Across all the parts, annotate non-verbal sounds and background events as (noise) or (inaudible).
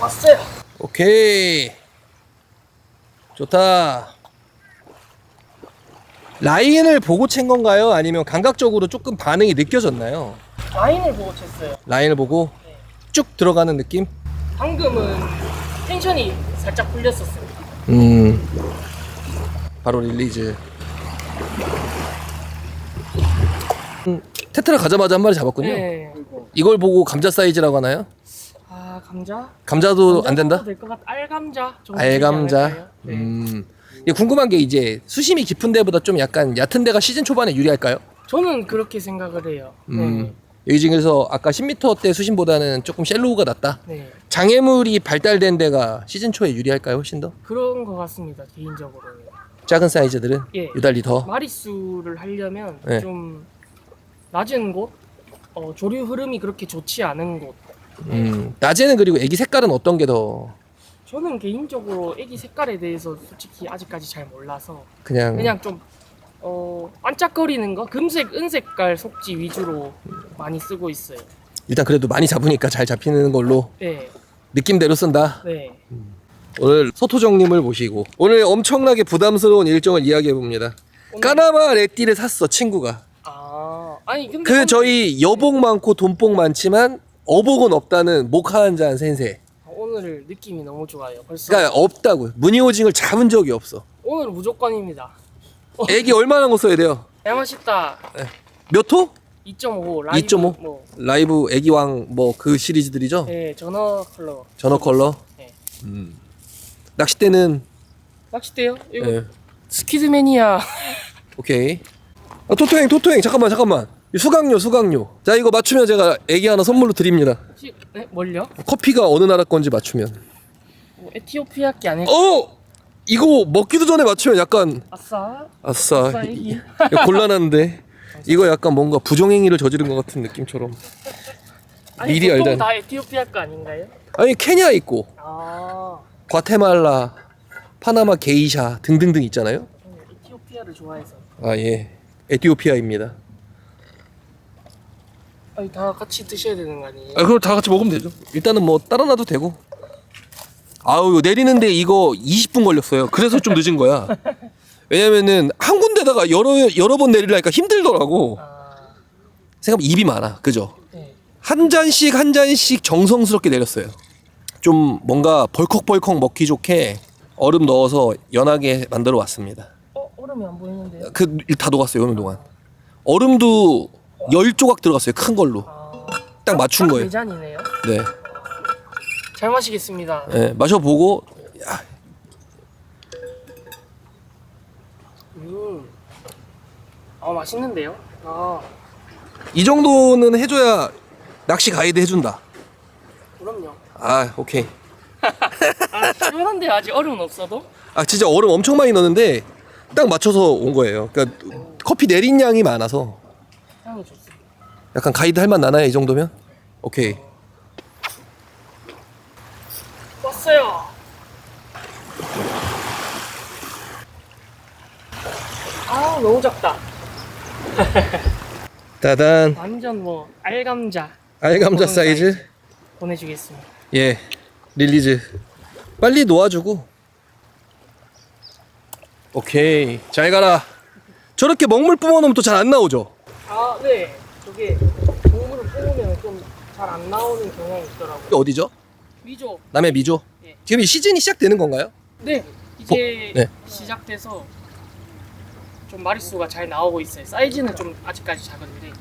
왔어요. 오케이. 좋다. 라인을 보고 챈 건가요? 아니면 감각적으로 조금 반응이 느껴졌나요? 라인을 보고 쳤어요. 라인을 보고 네. 쭉 들어가는 느낌? 방금은 텐션이 살짝 풀렸었어요. 음. 바로 릴리즈. 음, 테트라 가자마자 한 마리 잡았군요. 네. 이걸 보고 감자 사이즈라고 하나요? 아 감자? 감자도 안 된다? 될것 같. 알감자. 정도 알감자. 않을까요? 네. 음. 이게 궁금한 게 이제 수심이 깊은 데보다 좀 약간 얕은 데가 시즌 초반에 유리할까요? 저는 그렇게 생각을 해요. 음. 여기 중에서 아까 10m 대 수심보다는 조금 셀로우가 낫다. 네. 네. 장애물이 발달된 데가 시즌 초에 유리할까요? 훨씬 더? 그런 것 같습니다. 개인적으로는. 작은 사이즈들은 예. 유달리 더. 마리수를 하려면 네. 좀 낮은 곳, 어, 조류 흐름이 그렇게 좋지 않은 곳. 음. 낮에는 그리고 애기 색깔은 어떤 게 더 저는 개인적으로 애기 색깔에 대해서 솔직히 아직까지 잘 몰라서 그냥, 그냥 좀 어, 반짝거리는 거 금색, 은색깔 속지 위주로 많이 쓰고 있어요. 일단 그래도 많이 잡으니까 잘 잡히는 걸로 네, 느낌대로 쓴다. 네. 오늘 소토정님을 모시고 오늘 엄청나게 부담스러운 일정을 이야기해 봅니다. 오늘- 까나마 레띠를 샀어 친구가. 아, 아니 근데 그 저희 여복 많고 돈복 많지만 어복은 없다는 목하 한잔 센세. 오늘 느낌이 너무 좋아요. 벌써 그러니까 없다고. 무늬오징을 잡은 적이 없어. 오늘 무조건입니다. 애기 얼마나 거 써야 돼요? 야마시타 몇 호? 2.5 라이브 2.5? 뭐 라이브 애기왕 뭐 그 시리즈들이죠? 네, 전어 컬러. 전어 컬러. 네. 낚싯대는 낚싯대요? 이거 예. 스키즈매니아. 오케이. 아, 토토행 토토행 잠깐만 잠깐만. 이 수강료 수강료. 자 이거 맞추면 제가 애기 하나 선물로 드립니다. 혹시 네, 뭘요? 커피가 어느 나라 건지 맞추면. 뭐 에티오피아 게 아닐까? 어! 이거 먹기도 전에 맞추면 약간 아싸. 아싸 아싸, 이- 애기. 이거 곤란한데 (laughs) 이거 약간 뭔가 부정행위를 저지른 것 같은 느낌처럼 아니, 미리 보통 알던. 다 에티오피아 거 아닌가요? 아니 케냐 있고 아, 과테말라 파나마 게이샤 등등등 있잖아요 저는 에티오피아를 좋아해서. 아 예 에티오피아입니다 아니 다 같이 드셔야 되는 거 아니에요? 아 그럼 다 같이 먹으면 되죠 일단은 뭐 따라 놔도 되고 아우 내리는데 이거 20분 걸렸어요 그래서 좀 늦은 거야 (laughs) 왜냐면은 한 군데다가 여러 여러 번 내리려니까 힘들더라고 아, 생각보다 입이 많아 그죠 네. 한 잔씩 한 잔씩 정성스럽게 내렸어요. 좀 뭔가 벌컥벌컥 먹기 좋게 얼음 넣어서 연하게 만들어 왔습니다. 어 얼음이 안 보이는데요? 그 다 녹았어요 오는 동안. 얼음도 열 조각 들어갔어요 큰 걸로. 아, 딱 맞춘 거예요. 네 잔이네요. 네, 잘 마시겠습니다. 네 마셔보고 야, 음, 아 맛있는데요? 아, 이 정도는 해줘야 낚시 가이드 해준다. 그럼요. 아 오케이. (laughs) 아 시원한데 아직 얼음은 없어도? 아 진짜 얼음 엄청 많이 넣었는데 딱 맞춰서 온 거예요. 그러니까 커피 내린 양이 많아서 향이 좋습니다. 약간 가이드 할맛 나나요 이 정도면? 오케이. 왔어요. 아 너무 작다. (laughs) 따단 완전 뭐 알감자 알감자 그런 사이즈 보내주겠습니다. 예 릴리즈 빨리 놓아주고 오케이 잘 가라 저렇게 먹물 뿜어놓으면 또 잘 안 나오죠 아 네. 저게 동물을 뽑으면 좀 잘 안 나오는 경향이 있더라고요. 어디죠? 위조. 남해 미조 예. 지금 이 시즌이 시작되는 건가요? 네. 이제 네. 시작돼서 좀 마리수가 잘 나오고 있어요. 사이즈는 좀 아직까지 작은데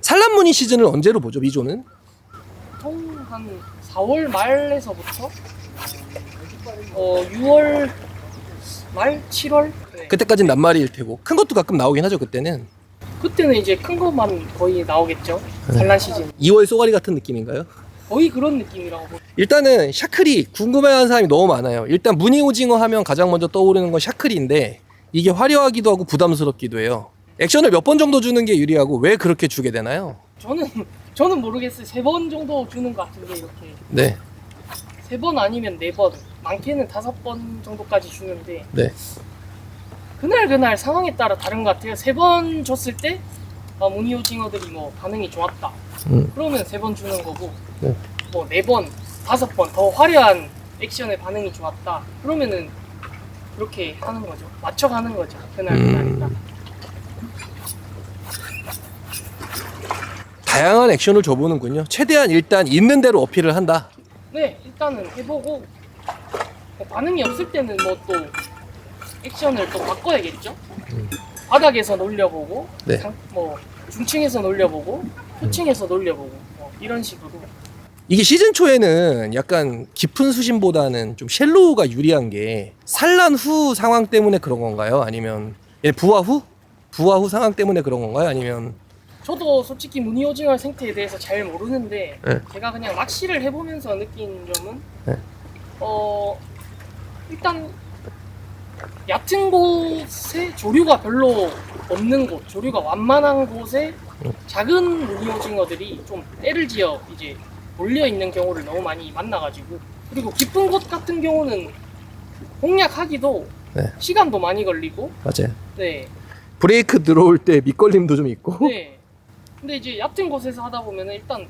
산란무늬 시즌을 언제로 보죠 미조는? 보통 한 4월 말에서부터 어 6월 말 7월 네. 그때까진 낱말일 테고 큰 것도 가끔 나오긴 하죠 그때는 그때는 이제 큰 것만 거의 나오겠죠. 산란 시즌. 2월 쏘가리 같은 느낌인가요? 거의 그런 느낌이라고. 보- 일단은 샤크리 궁금해하는 사람이 너무 많아요. 일단 무늬 오징어 하면 가장 먼저 떠오르는 건 샤크리인데 이게 화려하기도 하고 부담스럽기도 해요. 액션을 몇 번 정도 주는 게 유리하고 왜 그렇게 주게 되나요? 저는 저는 모르겠어요. 세 번 정도 주는 것 같은데 이렇게 네, 세 번 아니면 네 번, 많게는 다섯 번 정도까지 주는데 네. 그날 그날 상황에 따라 다른 것 같아요. 세 번 줬을 때 아, 무늬 오징어들이 뭐 반응이 좋았다. 음. 그러면 세 번 주는 거고 네. 뭐네 번, 다섯 번 더 화려한 액션의 반응이 좋았다. 그러면은 그렇게 하는 거죠. 맞춰가는 거죠. 그날 음. 그날이다. 다양한 액션을 줘보는군요. 최대한 일단 있는 대로 어필을 한다. 네, 일단은 해보고 뭐 반응이 없을 때는 뭐 또 액션을 또 바꿔야겠죠. 바닥에서 놀려보고, 음. 네. 상- 뭐 중층에서 놀려보고, 후층에서 놀려보고 뭐 이런 식으로. 이게 시즌 초에는 약간 깊은 수심보다는 좀 쉘로우가 유리한 게 산란 후 상황 때문에 그런 건가요? 아니면 얘 부화 후? 부화 후 상황 때문에 그런 건가요? 아니면 저도 솔직히 무늬오징어 생태에 대해서 잘 모르는데 네. 제가 그냥 낚시를 해보면서 느낀 점은 네. 어 일단 얕은 곳에 조류가 별로 없는 곳, 조류가 완만한 곳에 음. 작은 무늬오징어들이 좀 때를 지어 이제 몰려 있는 경우를 너무 많이 만나가지고 그리고 깊은 곳 같은 경우는 공략하기도 네. 시간도 많이 걸리고 맞아요. 네 브레이크 들어올 때 밑걸림도 좀 있고 네. 근데 이제 얕은 곳에서 하다 보면은 일단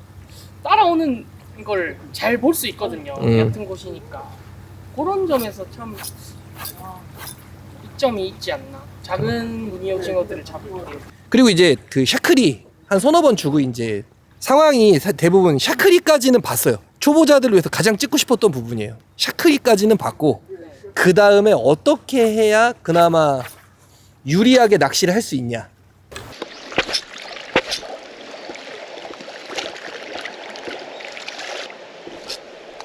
따라오는 걸 잘 볼 수 있거든요. 음. 얕은 곳이니까. 그런 점에서 참 아, 이점이 있지 않나. 작은 무늬 오징어들을 잡을 때. 그리고 이제 그 샤크리 한 서너 번 주고 이제 상황이 사- 대부분 샤크리까지는 봤어요. 초보자들을 위해서 가장 찍고 싶었던 부분이에요. 샤크리까지는 봤고 그 다음에 어떻게 해야 그나마 유리하게 낚시를 할 수 있냐.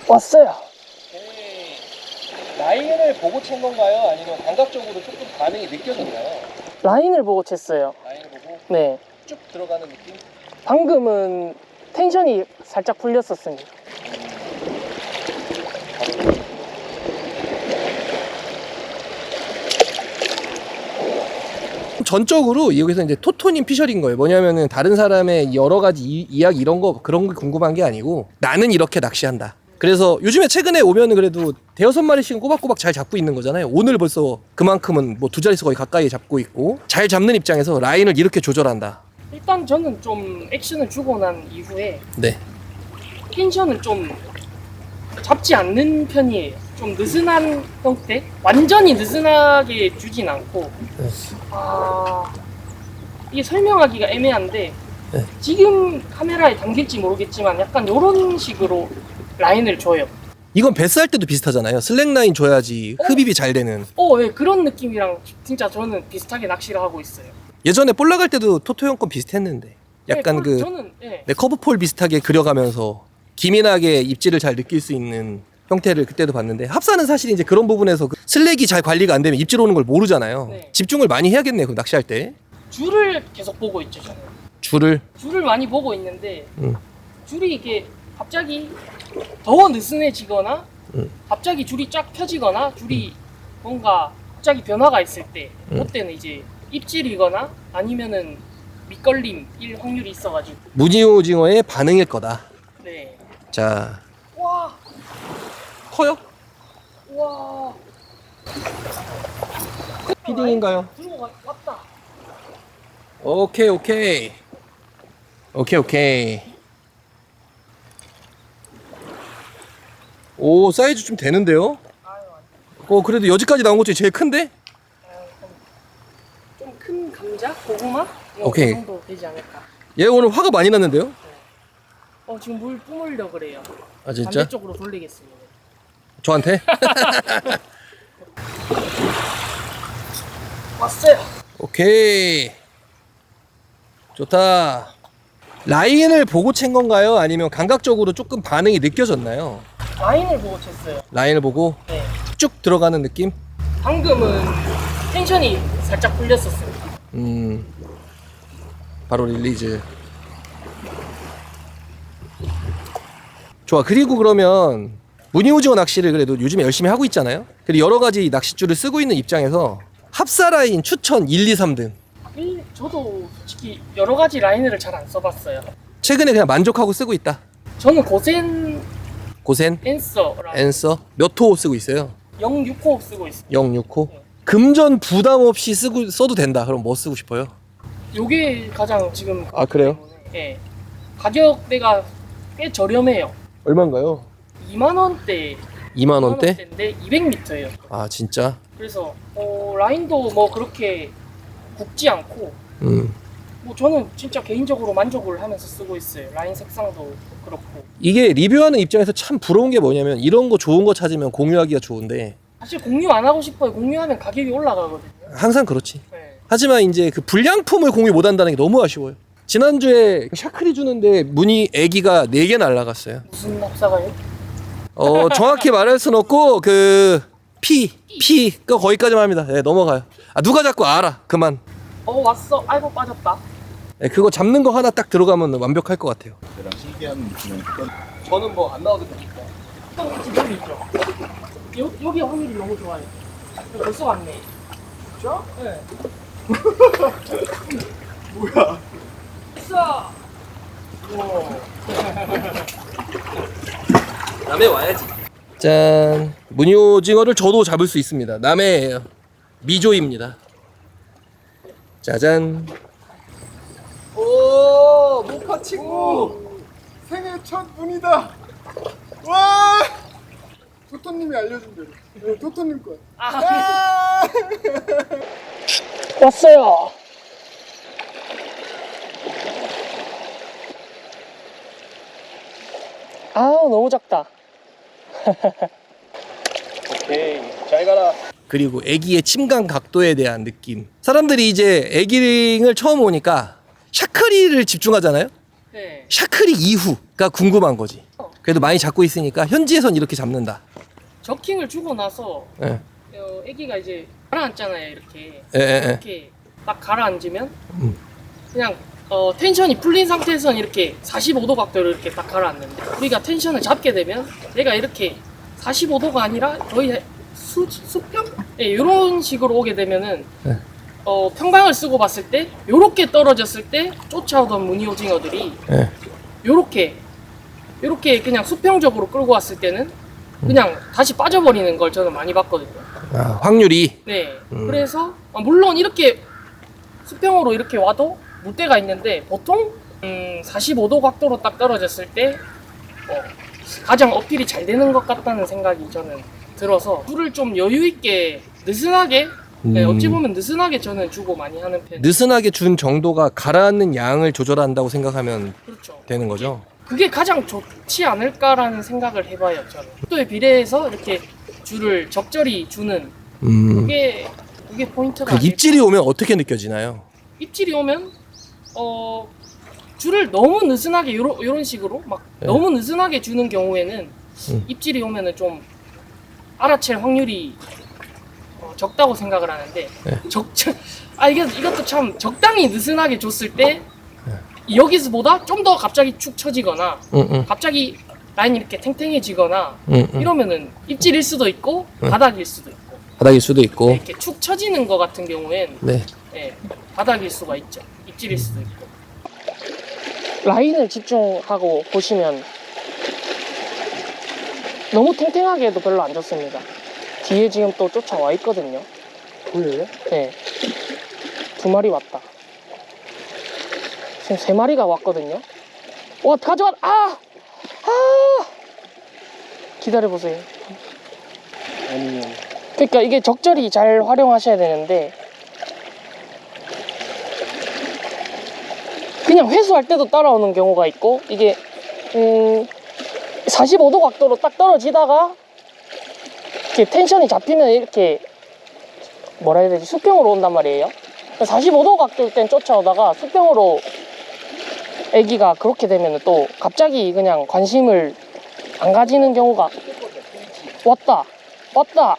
왔어요. 라인을 보고 친 건가요? 아니면 감각적으로 조금 반응이 느껴졌나요? 라인을 보고 쳤어요. 라인을 보고 네. 쭉 들어가는 느낌? 방금은 텐션이 살짝 풀렸었습니다. 전적으로 여기서 이제 토토님 피셜인 거예요. 뭐냐면은 다른 사람의 여러 가지 이, 이야기 이런 거 그런 게 궁금한 게 아니고 나는 이렇게 낚시한다. 그래서 요즘에 최근에 오면은 그래도 대여섯 마리씩은 꼬박꼬박 잘 잡고 있는 거잖아요. 오늘 벌써 그만큼은 뭐 두 자릿수 거의 가까이 잡고 있고 잘 잡는 입장에서 라인을 이렇게 조절한다. 일단 저는 좀 액션을 주고 난 이후에 네. 텐션을 좀 잡지 않는 편이에요. 좀 느슨한 형태? 완전히 느슨하게 주진 않고 네. 아 이게 설명하기가 애매한데 네. 지금 카메라에 담길지 모르겠지만 약간 이런 식으로 라인을 줘요. 이건 베스 할 때도 비슷하잖아요. 슬랙 라인 줘야지 어? 흡입이 잘 되는. 어, 예, 그런 느낌이랑 진짜 저는 비슷하게 낚시를 하고 있어요. 예전에 볼 나갈 때도 토토 형 건 비슷했는데 약간 예, 그 저는 예, 네, 커브폴 비슷하게 그려가면서 기민하게 입질을 잘 느낄 수 있는 형태를 그때도 봤는데 합사는 사실 이제 그런 부분에서 그 슬랙이 잘 관리가 안 되면 입질 오는 걸 모르잖아요. 네. 집중을 많이 해야겠네요. 그 낚시할 때 줄을 계속 보고 있죠, 저는. 줄을 줄을 많이 보고 있는데 음. 줄이 이게 갑자기 더 느슨해지거나 음. 갑자기 줄이 쫙 펴지거나 줄이 뭔가 갑자기 변화가 있을 때 음. 그때는 이제 입질이거나 아니면은 밑걸림일 확률이 있어가지고 무늬오징어의 반응일 거다. 네. 자 와, 커요? 와. 피딩인가요? 들어가 왔다. 오케이 오케이 오케이 오케이 오 사이즈 좀 되는데요? 어 그래도 여지까지 나온 것 중에 제일 큰데? 좀 큰 감자, 고구마 뭐 오케이. 그 정도 되지 않을까. 얘 오늘 화가 많이 났는데요? 어 지금 물 뿜으려 그래요. 아 진짜? 반대쪽으로 돌리겠습니다. 저한테? (laughs) 왔어요. 오케이 좋다 라인을 보고 챈 건가요? 아니면 감각적으로 조금 반응이 느껴졌나요? 라인을 보고 쳤어요. 라인을 보고 네. 쭉 들어가는 느낌? 방금은 텐션이 살짝 풀렸었어요. 음 바로 릴리즈 좋아 그리고 그러면 무늬오징어 낚시를 그래도 요즘에 열심히 하고 있잖아요 그리고 여러 가지 낚싯줄을 쓰고 있는 입장에서 합사 라인 추천 1, 2, 3등 일- 저도 솔직히 여러 가지 라인을 잘 안 써봤어요. 최근에 그냥 만족하고 쓰고 있다 저는 고센 고센, 앤서랑 앤서 몇 호 쓰고 있어요? 065 쓰고 있어요. 065 금전 부담 없이 쓰고 써도 된다 그럼 뭐 쓰고 싶어요? 요게 가장 지금 아, 그래요? 예. 가격대가 꽤 저렴해요. 얼마인가요? 2만 원대 2만 원대? 원대인데 200m예요. 아 진짜? 그래서 어, 라인도 뭐 그렇게 굵지 않고 음. 뭐 저는 진짜 개인적으로 만족을 하면서 쓰고 있어요. 라인 색상도 그렇고 이게 리뷰하는 입장에서 참 부러운 게 뭐냐면 이런 거 좋은 거 찾으면 공유하기가 좋은데 사실 공유 안 하고 싶어요. 공유하면 가격이 올라가거든요. 항상 그렇지. 네. 하지만 이제 그 불량품을 공유 못 한다는 게 너무 아쉬워요. 지난주에 샤크리 주는데 문이 애기가 4개 날라갔어요. 무슨 합사가요? 어, 정확히 말할 순 없고 그 피, 피, 그 거기까지만 합니다. 네, 넘어가요. 아, 누가 자꾸 알아. 그만. 어 왔어. 아이고 빠졌다. 네, 그거 잡는 거 하나 딱 들어가면 완벽할 것 같아요. 저랑 느낌은 어떤 저는 뭐 안 나와도 되니까. 형 지금 있죠. 여, 여기 확률이 너무 좋아요. 벌써 왔네. 진짜? 네. (laughs) 뭐야? 싸. 와. (laughs) 남해 와야지. 짠. 무늬오징어를 저도 잡을 수 있습니다. 남해예요. 미조입니다. 짜잔. 오 모카 친구 생애 첫 문이다. 와 토토님이 알려준 대로 네, 토토님 거야. 아, 아! 왔어요. 아우 너무 작다. (laughs) 오케이. 잘 가라. 그리고 애기의 침강 각도에 대한 느낌. 사람들이 이제 애기링을 처음 오니까 샤크리를 집중하잖아요. 네. 샤크리 이후가 궁금한 거지. 그래도 많이 잡고 있으니까 현지에선 이렇게 잡는다. 저킹을 주고 나서 예. 어, 아기가 이제 가라앉잖아요 이렇게 예, 예, 예. 이렇게 딱 가라앉으면 음. 그냥 어, 텐션이 풀린 상태에서는 이렇게 45도 각도로 이렇게 딱 가라앉는데 우리가 텐션을 잡게 되면 얘가 이렇게 45도가 아니라 거의 수, 수평? 예, 이런 식으로 오게 되면은 네. 어, 평방을 쓰고 봤을 때 요렇게 떨어졌을 때 쫓아오던 무늬 오징어들이 예. 요렇게 요렇게 그냥 수평적으로 끌고 왔을 때는 그냥 다시 빠져버리는 걸 저는 많이 봤거든요. 아, 확률이 네. 음. 그래서 어, 물론 이렇게 수평으로 이렇게 와도 물때가 있는데 보통 음, 45도 각도로 딱 떨어졌을 때 어, 가장 어필이 잘 되는 것 같다는 생각이 저는 들어서 줄을 좀 여유 있게 느슨하게 네, 음. 어찌 보면 느슨하게 저는 주고 많이 하는 편. 느슨하게 준 정도가 가라앉는 양을 조절한다고 생각하면 그렇죠. 되는 거죠. 그게 가장 좋지 않을까라는 생각을 해봐요 저는. 또에 비례해서 이렇게 줄을 적절히 주는 음. 그게 그게 포인트가 그 아닐까. 입질이 오면 어떻게 느껴지나요? 입질이 오면 어 줄을 너무 느슨하게 요런, 요런 식으로 막 네. 너무 느슨하게 주는 경우에는 음. 입질이 오면은 좀 알아챌 확률이 어, 적다고 생각을 하는데 네. 적절 아 이게 이것도 참 적당히 느슨하게 줬을 때 네. 여기서보다 좀 더 갑자기 축 처지거나 응, 응, 갑자기 라인이 이렇게 탱탱해지거나 응, 응. 이러면은 입질일 수도 있고 네. 바닥일 수도 있고 바닥일 수도 있고. 이렇게 축 처지는 거 같은 경우엔 네. 예, 바닥일 수가 있죠. 입질일 수도 있고. 라인을 집중하고 보시면 너무 탱탱하게 해도 별로 안 좋습니다. 뒤에 지금 또 쫓아와 있거든요. 보여요? 네. 두 마리 왔다. 지금 세 마리가 왔거든요. 와, 가져와! 아! 아! 기다려보세요. 아니면 그러니까 이게 적절히 잘 활용하셔야 되는데 그냥 회수할 때도 따라오는 경우가 있고 이게 음 45도 각도로 딱 떨어지다가 이렇게 텐션이 잡히면 이렇게 뭐라 해야 되지? 수평으로 온단 말이에요. 45도 각도일 땐 쫓아오다가 수평으로 애기가 그렇게 되면 또 갑자기 그냥 관심을 안 가지는 경우가 왔다 왔다.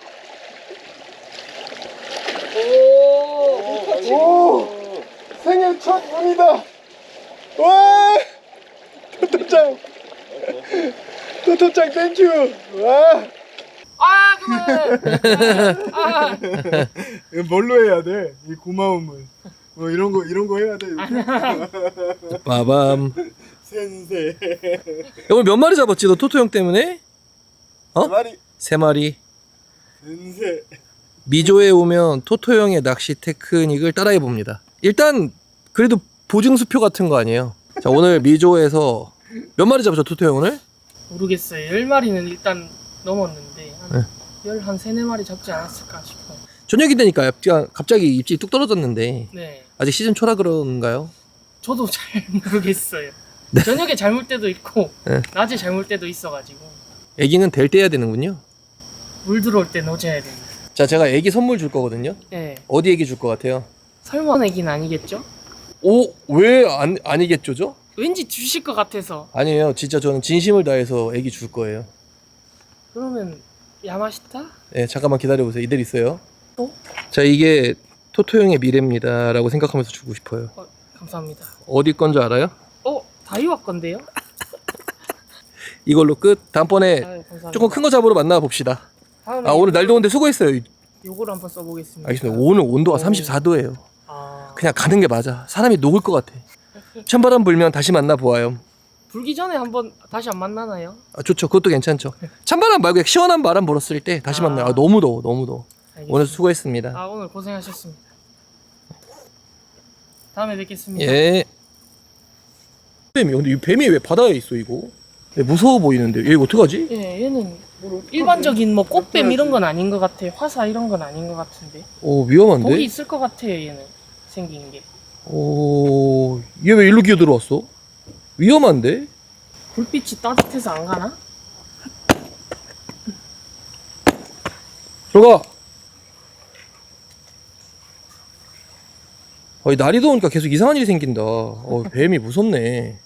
오 생애 첫 문이다. 와 토토짱. 토토짱 땡큐. 와 아 그만 아, 이거 (laughs) 뭘로 해야 돼? 이 고마움을. 뭐 이런 거 이런 거 해야 돼. (laughs) 빠밤. 센세. 오늘 몇 마리 잡았지? 너 토토 형 때문에? 어? 말이 세 마리. 센세. 미조에 오면 토토 형의 낚시 테크닉을 따라해 봅니다. 일단 그래도 보증 수표 같은 거 아니에요. 자 오늘 미조에서 몇 마리 잡았죠 토토 형 오늘? 모르겠어요. 10마리는 일단 넘었는데 열한 세네 마리 잡지 않았을까 싶어요. 저녁이 되니까 갑자기- 갑자기 입질이 뚝 떨어졌는데 네. 아직 시즌 초라 그런가요? 저도 (laughs) 잘 모르겠어요. 저녁에 잘물 때도 있고 네. 낮에 잘물 때도 있어가지고 애기는 될 때 해야 되는군요. 물 들어올 때 놓쳐야 됩니다. 자, 제가 애기 선물 줄 거거든요. 네. 어디 애기 줄 것 같아요? 설마 애기는 아니겠죠? 오, 왜 안, 아니겠죠죠? 왠지 주실 것 같아서 아니에요. 진짜 저는 진심을 다해서 애기 줄 거예요. 그러면 야마시타? 네, 잠깐만 기다려보세요. 이들 있어요. 또? 자, 이게 토토형의 미래입니다. 라고 생각하면서 주고 싶어요. 어, 감사합니다. 어디 건 줄 알아요? 어 다이와 건데요? (laughs) 이걸로 끝. 다음번에 아유, 감사합니다. 조금 큰 거 잡으러 만나 봅시다. 다음에 아, 오늘 날 더운데 수고했어요. 요거를 한번 써보겠습니다. 알겠습니다. 오늘 온도가 오. 34도예요. 아, 그냥 가는 게 맞아. 사람이 녹을 것 같아. (laughs) 찬바람 불면 다시 만나 보아요. 불기 전에 한번 다시 안 만나나요? 아, 좋죠. 그것도 괜찮죠. 찬바람 말고 그냥 시원한 바람 불었을 때 다시 아. 만나요. 아, 너무 더워, 너무 더워. 알겠습니다. 오늘 수고했습니다. 아 오늘 고생하셨습니다. 다음에 뵙겠습니다. 예. 뱀이 근데 이 뱀이 왜 바다에 있어 이거? 네, 무서워 보이는데 얘 어떡하지? 예, 얘는 일반적인 뭐 꽃뱀 이런 건 아닌 것 같아. 화사 이런 건 아닌 것 같은데. 어 위험한데? 독이 있을 것 같아요. 얘는 생긴 게. 어, 얘왜 일로 기어 들어왔어? 위험한데? 불빛이 따뜻해서 안 가나? 들어가. 어, 이 날이 더우니까 계속 이상한 일이 생긴다. 어, 뱀이 무섭네.